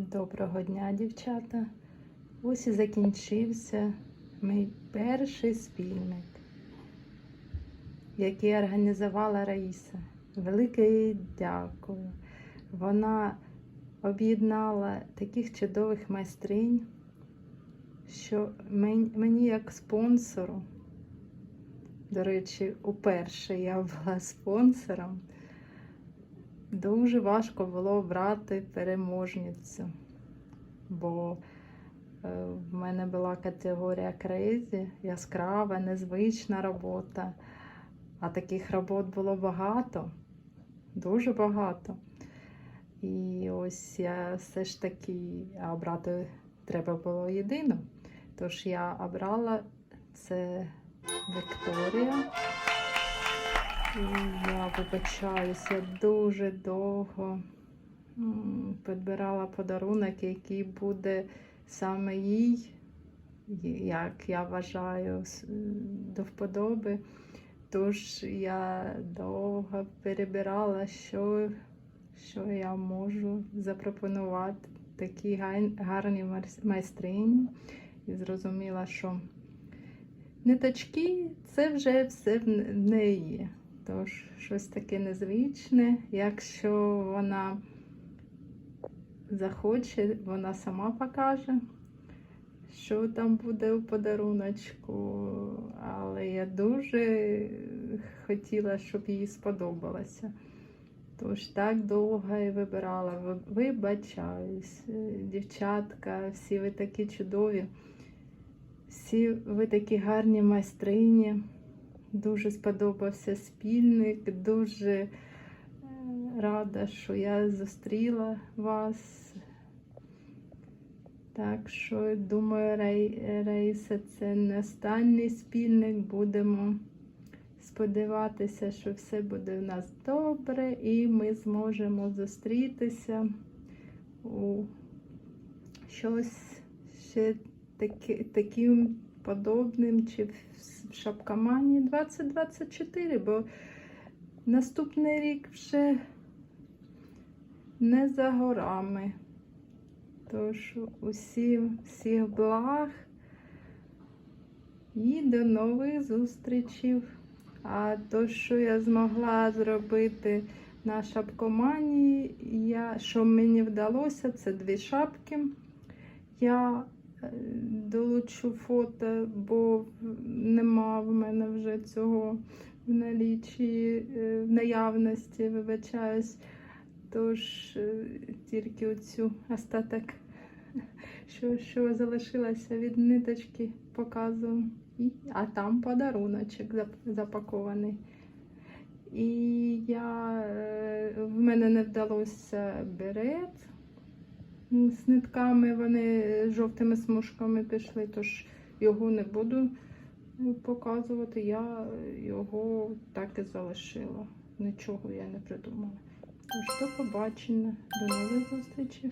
Доброго дня, дівчата. Ось і закінчився мій перший спільник, який організувала Раїса. Велике їй дякую. Вона об'єднала таких чудових майстринь, що мені як спонсору, до речі, уперше я була спонсором. Дуже важко було обрати переможницю, бо е, в мене була категорія крейзі, яскрава, незвична робота. А таких робот було багато, дуже багато. І ось я все ж таки обрати треба було єдину. Тож я обрала це Вікторія. Я вибачаюсь, я дуже довго підбирала подарунок, який буде саме їй, як я вважаю, до вподоби. Тож я довго перебирала, що, що я можу запропонувати такі гарні майстрині. І зрозуміла, що ниточки це вже все в неї. Тож щось таке незвичне. Якщо вона захоче, вона сама покаже, що там буде у подаруночку. Але я дуже хотіла, щоб їй сподобалося. Тож так довго і вибирала. Вибачаюсь, дівчатка, всі ви такі чудові, всі ви такі гарні майстрині. Дуже сподобався спільник, дуже е, рада, що я зустріла вас. Так що, думаю, Рей- Раїса, це не останній спільник. Будемо сподіватися, що все буде у нас добре, і ми зможемо зустрітися у щось ще таки, таким подобним, чи Шапкамані 2024, бо наступний рік вже не за горами. Тож усім всіх благ і до нових зустрічей. А то, що я змогла зробити на шапкомані, я, що мені вдалося, це дві шапки. Я е, долучу фото, бо в вже цього в налічі, е, в наявності, вибачаюсь. Тож е, тільки оцю остаток, що, що залишилося від ниточки, показую. А там подаруночок запакований. І я, е, в мене не вдалося берет з нитками, вони жовтими смужками пішли, тож його не буду показувати. Я його так і залишила. Нічого я не придумала. Тож до побачення, до нових зустрічей.